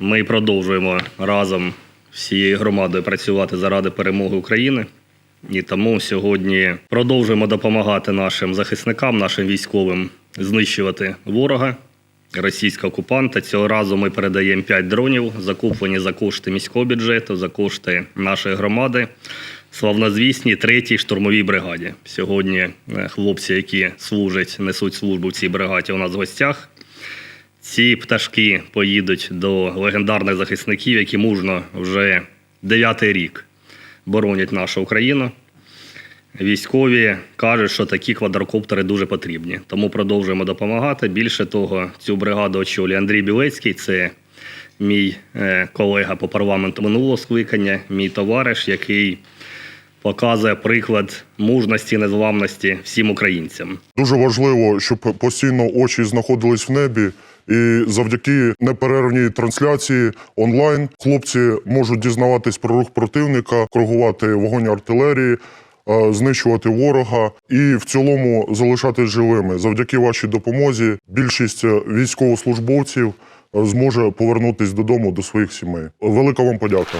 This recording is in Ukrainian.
Ми продовжуємо разом всією громадою працювати заради перемоги України. І тому сьогодні продовжуємо допомагати нашим захисникам, нашим військовим знищувати ворога, російського окупанта. Цього разу ми передаємо 5 дронів, закуплені за кошти міського бюджету, за кошти нашої громади. Славнозвісній третій штурмовій бригаді. Сьогодні е, хлопці, які служать, несуть службу в цій бригаді, у нас в гостях. Ці пташки поїдуть до легендарних захисників, які мужно вже дев'ятий рік боронять нашу Україну. Військові кажуть, що такі квадрокоптери дуже потрібні, тому продовжуємо допомагати. Більше того, цю бригаду очолює Андрій Білецький. Це мій е, колега по парламенту минулого скликання, мій товариш, який показує приклад мужності, незламності всім українцям. Дуже важливо, щоб постійно очі знаходились в небі, і завдяки неперервній трансляції онлайн хлопці можуть дізнаватись про рух противника, кругувати вогонь артилерії, е, знищувати ворога і в цілому залишатись живими. Завдяки вашій допомозі більшість військовослужбовців е, зможе повернутись додому до своїх сімей. Велика вам подяка.